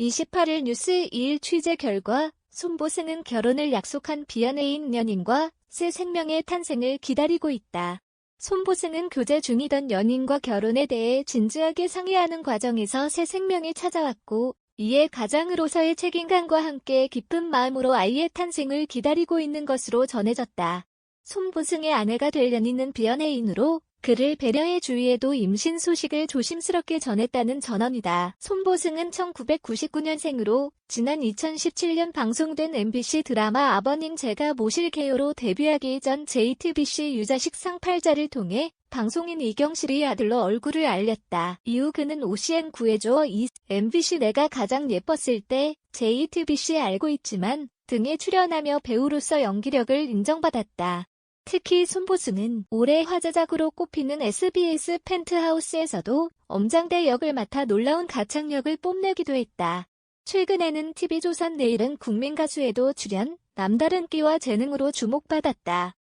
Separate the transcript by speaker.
Speaker 1: 28일 뉴스 2일 취재 결과 손보승은 결혼을 약속한 비연애인 연인과 새 생명의 탄생을 기다리고 있다. 손보승은 교제 중이던 연인과 결혼에 대해 진지하게 상의하는 과정에서 새 생명이 찾아왔고 이에 가장으로서의 책임감과 함께 기쁜 마음으로 아이의 탄생을 기다리고 있는 것으로 전해졌다. 손보승의 아내가 될 연인은 비연애인으로 그를 배려해 주위에도 임신 소식을 조심스럽게 전했다는 전언이다. 손보승은 1999년생으로 지난 2017년 방송된 MBC 드라마 아버님 제가 모실게요로 데뷔하기 전 JTBC 유자식 상팔자를 통해 방송인 이경실의 아들로 얼굴을 알렸다. 이후 그는 OCN 구해줘 이 MBC 내가 가장 예뻤을 때 JTBC 알고 있지만 등에 출연하며 배우로서 연기력을 인정받았다. 특히 손보수는 올해 화제작으로 꼽히는 SBS 펜트하우스에서도 엄장대 역을 맡아 놀라운 가창력을 뽐내기도 했다. 최근에는 TV조선 내일은 국민가수에도 출연, 남다른 끼와 재능으로 주목받았다.